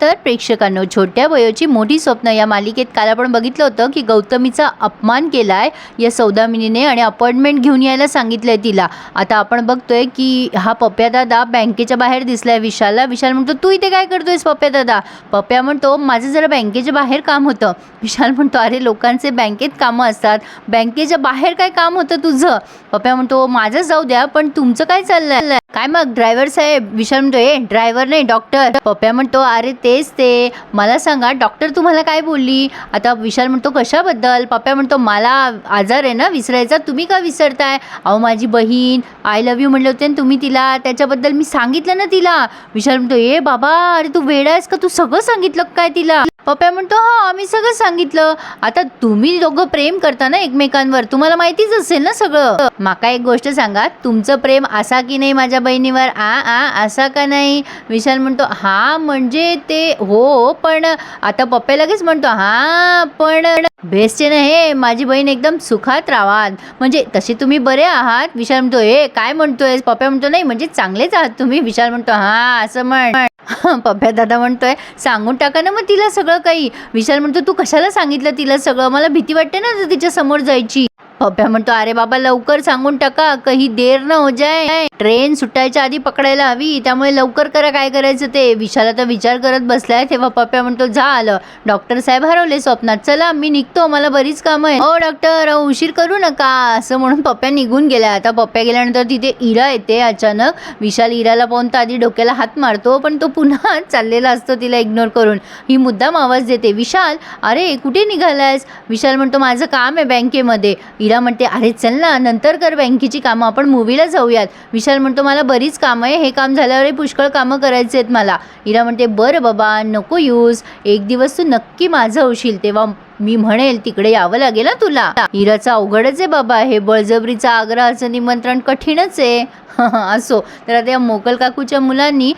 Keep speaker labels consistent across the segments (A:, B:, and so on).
A: तर प्रेक्षकांनो छोट्या वयोची मोठी स्वप्न या मालिकेत काल आपण बघितलं होतं की गौतमीचा अपमान केला आहे या सौदामिनीने आणि अपॉइंटमेंट घेऊन यायला सांगितलं आहे तिला. आता आपण बघतोय की हा पप्प्या दादा बँकेच्या बाहेर दिसलाय विशालला. विशाल म्हणतो तू इथे काय करतोयस पप्प्या दादा? पप्प्या म्हणतो माझं जरा बँकेच्या बाहेर काम होतं. विशाल म्हणतो अरे लोकांचे बँकेत कामं असतात. बँकेच्या बाहेर काय काम होतं तुझं? पप्प्या म्हणतो माझं जाऊ द्या पण तुमचं काय चाललंय? काय मग? ड्रायव्हर साहेब विशाल म्हणतो ए ड्रायव्हर नाही डॉक्टर पप्प्या म्हणतो अरे तेच ते. मला सांगा डॉक्टर तुम्हाला काय बोलली? आता विशाल म्हणतो कशाबद्दल? पप्प्या म्हणतो मला आजार आहे ना विसरायचा. तुम्ही का विसरताय? अहो माझी बहीण. आय लव्ह यू म्हणले होते ना तुम्ही तिला. त्याच्याबद्दल मी सांगितलं ना तिला. विशाल म्हणतो ए बाबा अरे तू वेडा आहेस का? तू सगळं सांगितलं काय तिला? पप्प्या म्हणतो हा आम्ही सगळं सांगितलं. आता तुम्ही दोघं प्रेम करता ना एकमेकांवर? तुम्हाला माहितीच असेल ना सगळं. माका एक गोष्ट सांगा तुमचं प्रेम असा की नाही माझ्या बहिणीवर? आ आ असा का नाही? विशाल म्हणतो हा म्हणजे ते हो पण आता पप्पा लगेच म्हणतो हा पण बेस्ट आहे ना हे माझी बहीण एकदम सुखात राहात म्हणजे तसे तुम्ही बरे आहात? विशाल म्हणतो हे काय म्हणतोय पप्प्या म्हणतो नाही म्हणजे चांगलेच आहात तुम्ही. विशाल म्हणतो हा असं म्हण. पप्प्या दादा म्हणतोय सांगून टाका ना मग तिला सगळं काही. विशाल म्हणतो तू कशाला सांगितलं तिला सगळं? मला भीती वाटते ना जर तिच्या समोर जायची. पप्प्या म्हणतो अरे बाबा लवकर सांगून टाका काही देर न हो जाय ट्रेन सुटायच्या आधी पकडायला हवी त्यामुळे लवकर करा काय करायचं ते. विशाल आता विचार करत बसलाय तेव्हा पप्प्या म्हणतो जा आलं डॉक्टर साहेब हरवले स्वप्नात. चला मी निघतो मला बरीच कामं आहे हो डॉक्टर अहो, उशीर करू नका. असं म्हणून पप्प्या निघून गेल्या. आता पप्प्या गेल्यानंतर तिथे इरा येते अचानक. विशाल इराला पाहून तर आधी डोक्याला हात मारतो पण तो पुन्हा चाललेला असतो तिला इग्नोर करून. ही मुद्दाम आवाज देते. विशाल अरे कुठे निघालायस? विशाल म्हणतो माझं काम आहे बँकेमध्ये. इरा म्हणते अरे चल ना नंतर कर बँकेची कामं आपण मूवीला जाऊयात. विशाल म्हणतो मला बरीच कामं आहे हे काम झाल्यावर पुष्कळ कामं करायचे आहेत मला. इरा म्हणते बरं बाबा नको यूज एक दिवस तू नक्की माझं होशील तेव्हा मी म्हणेल तिकडे यावं लागेल ना तुला. हिराचा अवघडच आहे बाबा हे बळजबरीचा आग्रहाचं निमंत्रण कठीणच आहे. असो. तर आता या मोकल काकूच्या मुलांनी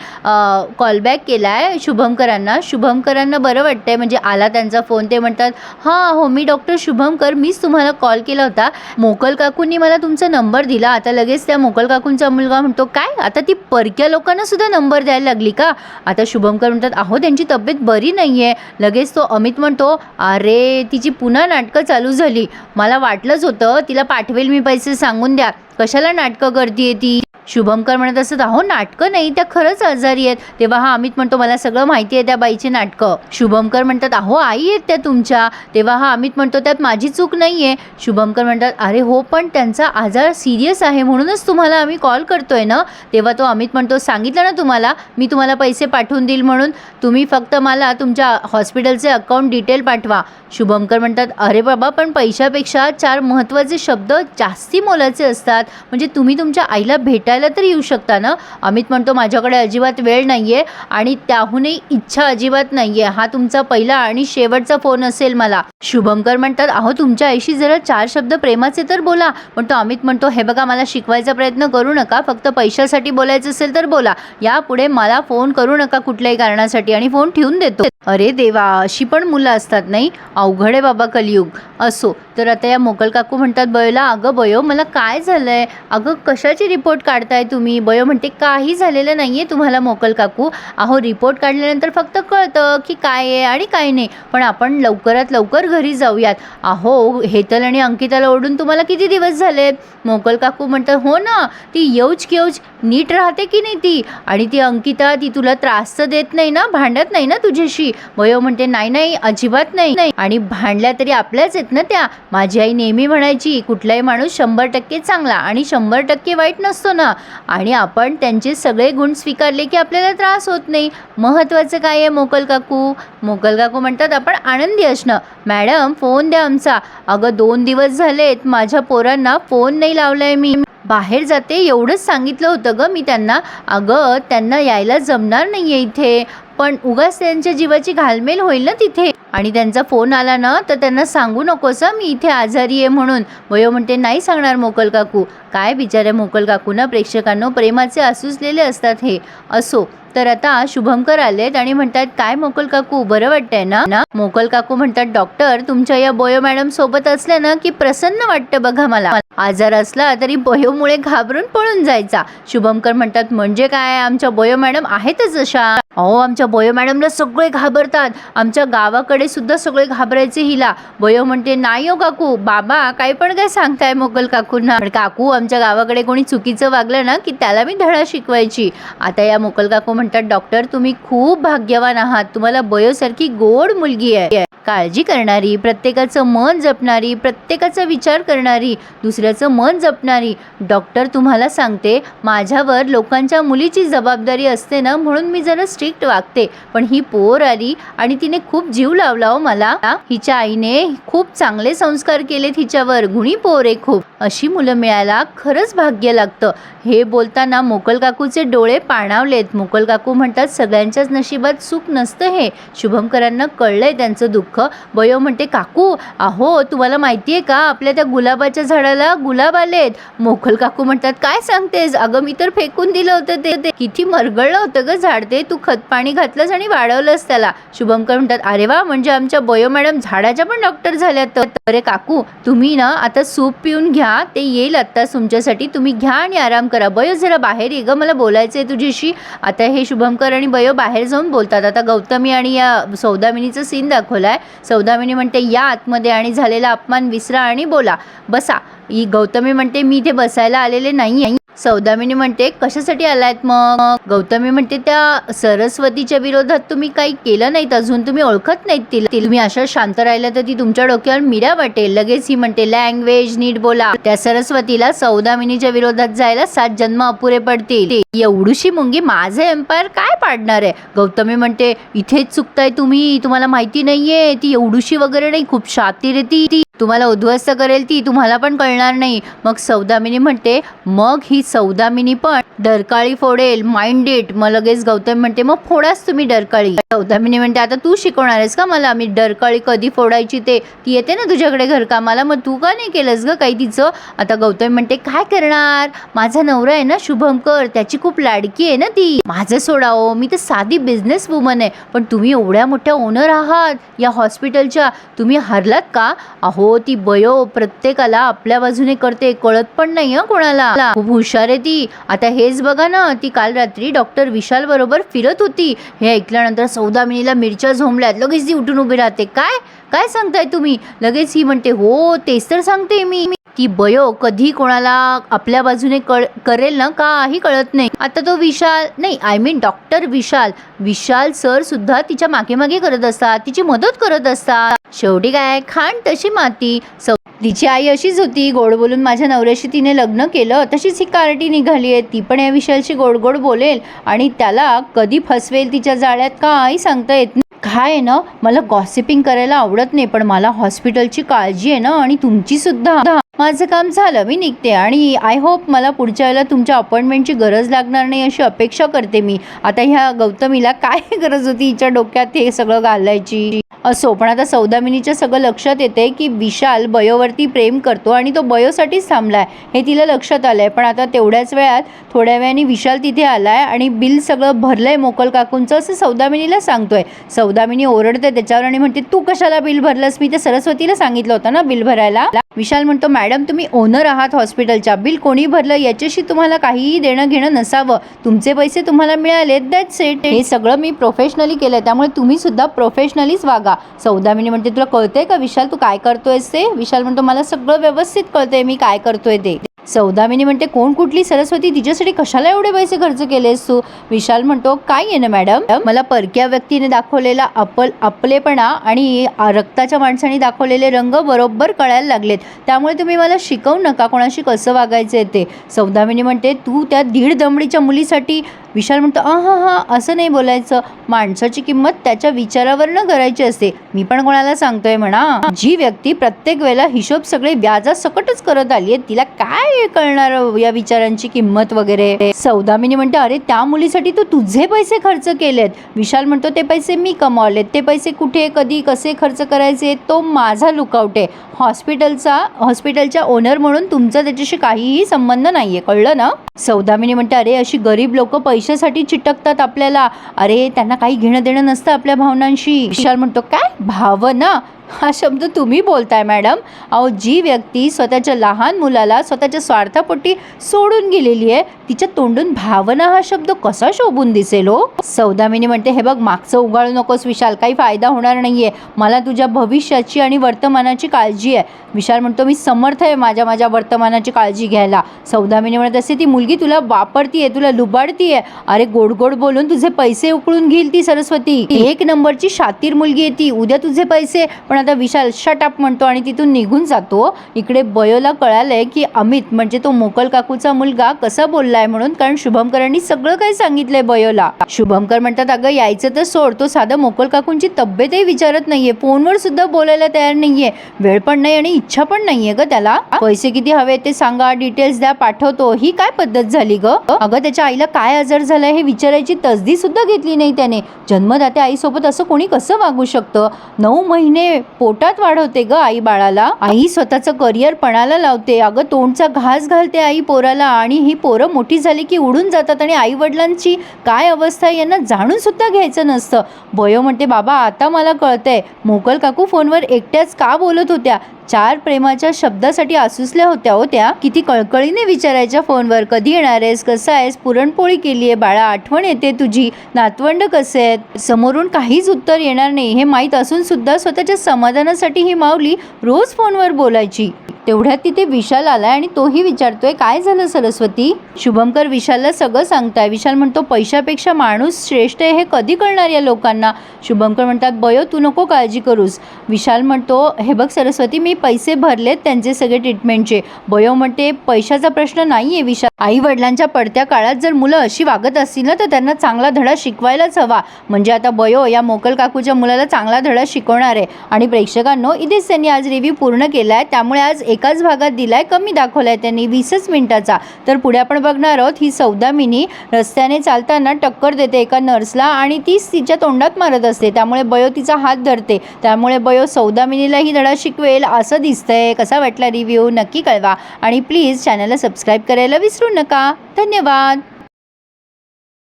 A: कॉलबॅक केला आहे शुभमकरांना शुभमकरांना बरं वाटतंय म्हणजे आला त्यांचा फोन ते म्हणतात हां हो मी डॉक्टर शुभमकर मीच तुम्हाला कॉल केला होता. मोकल काकूंनी मला तुमचा नंबर दिला. आता लगेच त्या मोकल काकूंचा मुलगा म्हणतो काय? आता ती परक्या लोकांना सुद्धा नंबर द्यायला लागली का? आता शुभमकर म्हणतात अहो त्यांची तब्येत बरी नाही आहे लगेच तो अमित म्हणतो अरे तिची पुन्हा नाटकं चालू झाली. मला वाटलंच होतं तिला पाठवेल मी पैसे सांगून द्या. कशाला नाटकं करते ती? शुभमकर म्हणत असत अहो नाटकं नाही त्या खरंच आजारी आहेत. तेव्हा हा अमित म्हणतो मला सगळं माहिती आहे त्या बाईचे नाटकं. शुभमकर म्हणतात अहो आई आहेत त्या तुमच्या. तेव्हा हा अमित म्हणतो त्यात माझी चूक नाही आहे शुभमकर म्हणतात अरे हो पण त्यांचा आजार सिरियस आहे म्हणूनच तुम्हाला आम्ही कॉल करतोय ना. तेव्हा तो अमित म्हणतो सांगितलं ना तुम्हाला मी तुम्हाला पैसे पाठवून देईल म्हणून. तुम्ही फक्त मला तुमच्या हॉस्पिटलचे अकाउंट डिटेल पाठवा. शुभमकर म्हणतात अरे बाबा पण पैशापेक्षा चार महत्त्वाचे शब्द जास्ती मोलाचे असतात. म्हणजे तुम्ही तुमच्या आईला भेटायला तर येऊ शकता ना? अमित म्हणतो माझ्याकडे अजिबात वेळ नाही आहे आणि त्याहूनही इच्छा अजिबात नाही आहे हा तुमचा पहिला आणि शेवटचा फोन असेल मला. शुभमकर म्हणतात अहो तुमच्या आईशी जरा चार शब्द प्रेमाचे तर बोला. पण तो अमित म्हणतो हे बघा मला शिकवायचा प्रयत्न करू नका. फक्त पैशासाठी बोलायचं असेल तर बोला. यापुढे मला फोन करू नका कुठल्याही कारणासाठी आणि फोन ठेवून देतो. अरे देवा अशी पण मुलं असतात नाही? अवघड आहे बाबा कलियुग. असो. तर आता या मोकल काकू म्हणतात बयोला अगं बयो मला काय झालं आहे. अगं कशाची रिपोर्ट काढताय तुम्ही? बयो म्हणते काही झालेलं नाही आहे तुम्हाला मोकल काकू. अहो रिपोर्ट काढल्यानंतर फक्त कळतं की काय आहे आणि काय नाही. पण आपण लवकरात लवकर घरी जाऊयात. अहो हेतल आणि अंकिताला ओढून तुम्हाला किती दिवस झालेत मोकल काकू म्हणतात हो ना ती येऊच केऊच नीट राहते की नाही ती? आणि ती अंकिता ती तुला त्रास तर देत नाही ना भांडत नाही ना तुझ्याशी? वयो म्हणते नाही नाही अजिबात नाही. नाही. आणि भांडल्या तरी आपल्याच आहेत ना त्या? माझी आई नेहमी म्हणायची कुठलाही माणूस शंभर टक्के चांगला. आणि शंभर टक्के वाईट नसतो ना. आणि आपण त्यांचे सगळे गुण स्वीकारले की आपल्याला त्रास होत नाही. महत्त्वाचं काय आहे मोकल काकू? मोकल काकू म्हणतात आपण आनंदी असणं. मॅडम फोन द्या आमचा. अगं दोन दिवस झालेत. माझ्या पोरांना फोन नाही लावलाय मी. बाहेर जाते एवढंच सांगितलं होतं गं मी त्यांना. अगं त्यांना यायला जमणार नाही आहे इथे. पण उगाच त्यांच्या जीवाची घालमेल होईल ना तिथे? आणि त्यांचा फोन आला ना तर त्यांना सांगू नकोस मी इथे आजारी आहे म्हणून. वयो म्हणते नाही सांगणार मोकल काकू. काय बिचाऱ्या मोकल काकू ना प्रेक्षकांनो प्रेमाचे आसुसलेले असतात हे. असो. तर आता शुभमकर आलेत आणि म्हणतात काय मोकल काकू बरं वाटतंय ना? ना मोकल काकू म्हणतात डॉक्टर तुमच्या या बोयो मॅडम सोबत असल्या ना की प्रसन्न वाटतं बघा मला. आजार असला तरी बोयोमुळे घाबरून पळून जायचा. शुभमकर म्हणतात म्हणजे काय? आमच्या बोयो मॅडम आहेतच अशा. अहो आमच्या आमच्या बयो मॅडमला सगळे घाबरतात. आमच्या गावाकडे सुद्धा सगळे घाबरायचे हिला. बयो म्हणते नाही हो काकू बाबा काही पण काय सांगताय मोगल काकूंना. पण काकू आमच्या गावाकडे कोणी चुकीचं वागलं ना की त्याला मी धडा शिकवायची. आता या मोकल काकू म्हणतात डॉक्टर तुम्ही खूप भाग्यवान आहात. तुम्हाला बयोसारखी गोड मुलगी आहे. काळजी करणारी प्रत्येकाचं मन जपणारी प्रत्येकाचा विचार करणारी दुसऱ्याचं मन जपणारी. डॉक्टर तुम्हाला सांगते माझ्यावर लोकांच्या मुलीची जबाबदारी असते ना म्हणून मी जरा स्ट्रिक्ट वागते. पण ही पोर आली आणि तिने खूप जीव लावला हो मला. हिच्या आईने खूप चांगले संस्कार केलेत हिच्यावर. गुणी पोर आहे खूप. अशी मुलं मिळायला खरंच भाग्य लागतं. हे बोलताना मोकल काकूचे डोळे पाणावलेत. मोकल काकू म्हणतात सगळ्यांच्याच नशिबात सुख नसतं हे. शुभमकरांना कळलंय त्यांचं दुःख. बयो म्हणते काकू अहो तुम्हाला माहिती आहे का? आपल्या त्या गुलाबाच्या झाडाला गुलाब आलेत. मोकल काकू म्हणतात काय सांगतेस? अगं मी तर फेकून दिलं होतं ते. ते किती मरगळलं होतं ग झाड ते. तू खत पाणी घातलंच आणि वाढवलंच त्याला. शुभमकर म्हणतात अरे वा म्हणजे आमच्या बयो मॅडम झाडाच्या पण डॉक्टर झाल्या तर. अरे काकू तुम्ही ना आता सूप पिऊन घ्या ते येईल आत्ता तुमच्यासाठी. तुम्ही घ्या आणि आराम करा. बयो जरा बाहेर ये ग मला बोलायचं आहे तुझ्याशी. आता हे शुभमकर आणि बयो बाहेर जाऊन बोलतात. आता गौतमी आणि या सौदामिनीचं सीन दाखवलाय. सौदामिनी म्हणते या आतमध्ये आणि झालेला अपमान विसरा आणि बोला. बसा. ही गौतमी म्हणते मी इथे बसायला आलेले नाही सौदामिनी म्हणते कशासाठी आलायत मग? गौतमी म्हणते त्या सरस्वतीच्या विरोधात तुम्ही काही केलं नाहीत अजून तुम्ही ओळखत नाहीत तिला. तुम्ही अशा शांत राहिल्या तर ती तुमच्या डोक्यावर मिऱ्या वाटेल. लगेच ही म्हणते लँग्वेज नीट बोला. त्या सरस्वतीला सौदामिनीच्या विरोधात जायला सात जन्म अपुरे पडतील. एवढीशी मुंगी माझे एम्पायर काय पाडणार आहे? गौतमी म्हणते इथेच चुकताय तुम्ही तुम्हाला माहिती नाहीये ती एवढीशी वगैरे नाही खूप शातीर आहे ती तुम्हाला उद्ध्वस्त करेल ती तुम्हाला पण कळणार नाही. मग सौदामिनी म्हणते मग ही सौदामिनी पण डरकाळी फोडेल माइंडेड मग लगेच गौतम म्हणते मग फोडाच तुम्ही डरकाळी. सौदामिनी म्हणते आता तू शिकवणार आहेस का मला? मी डरकाळी कधी फोडायची ते? ती येते ना तुझ्याकडे घरकामाला मग तू का नाही केलंस ग काही तिचं? आता गौतम म्हणते काय करणार? माझा नवरा आहे ना शुभमकर त्याची खूप लाडकी आहे ना ती. माझं सोडावं मी तर साधी बिझनेस वुमन आहे. पण तुम्ही एवढ्या मोठ्या ओनर आहात या हॉस्पिटलच्या तुम्ही हरलात का? अहो हो, ती बयो प्रत्येकाला आपल्या बाजूने करते कळत पण नाही हं कोणाला. खूप हुशार आहे ती. आता हेच बघा ना ती काल रात्री डॉक्टर विशाल बरोबर फिरत होती. हे ऐकल्यानंतर सौदामिनीला मिरच्या झोंबल्यात. लगेच ती उठून उभी राहते. काय? काय सांगताय तुम्ही? लगेच ही म्हणते हो तेच तर सांगते मी. ती बयो कधी कोणाला आपल्या बाजूने कळ करेल ना काही कळत नाही. आता तो विशाल नाही I mean doctor Vishal. Vishal sir सुद्धा तिच्यामागे मागे करत असतात तिची मदत करत असतात. शेवटी काय? खाण तशी माती. सौ तिची आई अशीच होती गोड बोलून माझ्या नवऱ्याशी तिने लग्न केलं तशीच ही कार्टी निघाली आहे. ती पण या विशालशी गोड गोड बोलेल आणि त्याला कधी फसवेल तिच्या जाळ्यात काही सांगता येत नाही. आहे ना मला गॉसिपिंग करायला आवडत नाही पण मला हॉस्पिटलची काळजी आहे ना आणि तुमची सुद्धा माझं काम झालं मी निघते आणि आय होप मला पुढच्या वेळेला तुमच्या अपॉइंटमेंटची गरज लागणार नाही अशी अपेक्षा करते मी. आता ह्या गौतमीला काय गरज होती हिच्या डोक्यात हे सगळं घालायची? असो पण आता सौदामिनीच्या सगळं लक्षात येते की विशाल बयोवरती प्रेम करतो आणि तो बयोसाठीच थांबलाय. हे तिला लक्षात आलंय पण आता तेवढ्याच वेळात थोड्या वेळाने विशाल तिथे आलाय आणि बिल सगळं भरलंय मोकल काकूंचं असं सौदामिनीला सांगतोय. सौदामिनी ओरडते त्याच्यावर आणि म्हणते तू कशाला बिल भरलंस? मी ते सरस्वतीला सांगितलं होतं ना बिल भरायला. विशाल म्हणतो मॅडम तुम्ही ओनर आहात हॉस्पिटलच्या. बिल कोणी भरलं? याच्याशी तुम्हाला काहीही देणं घेणं नसावं. तुमचे पैसे तुम्हाला मिळाले. दॅट्स इट हे सगळं मी प्रोफेशनली केलंय. त्यामुळे तुम्ही सुद्धा प्रोफेशनलीच वागा. सौदामिनी म्हणते तुला कळतंय का विशाल? तू काय करतोयस ते? विशाल म्हणतो मला सगळं व्यवस्थित कळतंय. मी काय करतोय ते. सौदामिनी म्हणते कोण कुठली सरस्वती? तिच्यासाठी कशाला एवढे पैसे खर्च केलेस तू? विशाल म्हणतो काय आहे ना मॅडम? मला परक्या व्यक्तीने दाखवलेला अपल आपलेपणा आणि रक्ताच्या माणसाने दाखवलेले रंग बरोबर कळायला लागलेत. त्यामुळे तुम्ही मला शिकवू नका कोणाशी कसं वागायचं आहे ते. सौदामिनी म्हणते तू त्या दीड दमडीच्या मुलीसाठी विशाल म्हणतो आ हा असं नाही बोलायचं. माणसाची किंमत त्याच्या विचारावरनं करायची असते. मी पण कोणाला सांगतोय म्हणा. जी व्यक्ती प्रत्येक वेळेला हिशोब सगळे व्याजा सकटच करत आली आहे तिला काय कळणार या विचारांची किंमत वगैरे? सौदामिनी म्हणते अरे त्या मुलीसाठी तू तुझे पैसे खर्च केलेत. विशाल म्हणतो ते पैसे मी कमावलेत. ते पैसे कुठे कधी कसे खर्च करायचे तो माझा लुकआउट आहे. हॉस्पिटलचा हॉस्पिटलच्या ओनर म्हणून तुमचा त्याच्याशी काहीही संबंध नाहीये. कळलं ना? सौदामिनी म्हणते अरे अशी गरीब लोक पैसे पैशासाठी चिटकतात आपल्याला. अरे त्यांना काही घेणं देणं नसतं आपल्या भावनांशी. विशाल म्हणतो काय? भावना? हा शब्द तुम्ही बोलताय मॅडम. अहो जी व्यक्ती स्वतःच्या लहान मुलाला स्वतःच्या स्वार्थापोटी सोडून गेलेली आहे तिच्या तोंडून भावना हा शब्द कसा शोभून दिसेल हो? सौदामिनी म्हणते हे बघ मागचं उगाळू नकोस विशाल. काही फायदा होणार नाहीये. मला तुझ्या भविष्याची आणि वर्तमानाची काळजी आहे. विशाल म्हणतो मी समर्थ आहे माझ्या माझ्या वर्तमानाची काळजी घ्यायला. सौदामिनी म्हणत असते ती मुलगी तुला वापरतीये तुला लुबाडतीये. अरे गोड गोड बोलून तुझे पैसे उकळून घेईल ती सरस्वती. एक नंबरची शातीर मुलगी आहे ती. उद्या तुझे पैसे पण आता विशाल शटअप म्हणतो आणि तिथून निघून जातो. इकडे बयोला कळालंय की अमित म्हणजे तो मोकल काकूचा मुलगा कसा बोललाय म्हणून? कारण शुभमकरांनी सगळं काही सांगितलंय बयोला. शुभमकर म्हणतात अगं यायचं तर सोड. तो साधं मोकल काकूंची तब्येतही विचारत नाहीये. फोनवर सुद्धा बोलायला तयार नाहीये. वेळ पण नाही आणि इच्छा पण नाहीये ग त्याला. पैसे किती हवे ते सांगा डिटेल्स द्या पाठवतो. ही काय पद्धत झाली ग? अगं त्याच्या आईला काय आजार झालाय हे विचारायची तसदी सुद्धा घेतली नाही त्याने. जन्मदात्या आईसोबत असं कोणी कसं वागू शकतं? नऊ महिने पोटात वाढवते ग आई बाळाला. आई स्वतःचं करिअर पणाला लावते. अगं तोंडचा घास घालते आई पोराला आणि ही पोरं मोठी झाली की उडून जातात आणि आई वडिलांची काय अवस्था आहे यांना जाणून सुद्धा घ्यायचं नसतं. बयो म्हणते बाबा आता मला कळतंय. मोकल काकू फोनवर एकट्याच का बोलत होत्या? चार प्रेमाच्या शब्दासाठी आसुसल्या होत्या होत्या किती कळकळीने विचारायच्या फोनवर कधी येणार आहेस? कसं आहेस? पुरणपोळी केली आहे बाळा. आठवण येते तुझी. नातवंड कसे आहेत? समोरून काहीच उत्तर येणार नाही. हे माहीत असून सुद्धा स्वतःच्या समाधानासाठी ही माऊली रोज फोनवर बोलायची. तेवढ्यात तिथे विशाल आलाय आणि तोही विचारतोय काय झालं सरस्वती? शुभमकर विशालला सगळं सांगताय. विशाल म्हणतो पैशापेक्षा माणूस श्रेष्ठ आहे हे कधी कळणार या लोकांना? शुभमकर म्हणतात बयो तू नको काळजी करूस. विशाल म्हणतो हे बघ सरस्वती मी पैसे भरलेत त्यांचे सगळे ट्रीटमेंटचे बयो म्हणते पैशाचा प्रश्न नाहीये विशाल. आई वडिलांच्या पडत्या काळात जर मुलं अशी वागत असतील ना तर त्यांना चांगला धडा शिकवायलाच हवा. म्हणजे आता बयो या मोकल काकूच्या मुलाला चांगला धडा शिकवणार आहे. आणि प्रेक्षकांनो इथेच त्यांनी आज रिव्ह्यू पूर्ण केला आहे त्यामुळे आज एकाच भागात दिलाय कमी दाखवलाय त्यांनी वीसच मिनिटाचा. तर पुढे आपण बघणार आहोत ही सौदामिनी रस्त्याने चालताना टक्कर देते एका नर्सला आणि तीच तिच्या तोंडात मारत असते. त्यामुळे बयो तिचा हात धरते. त्यामुळे बयो सौदामिनीलाही धडा शिकवेल असं दिसतंय. कसा वाटला रिव्ह्यू नक्की कळवा. आणि प्लीज चॅनलला सबस्क्राईब करायला विसरू नका. धन्यवाद.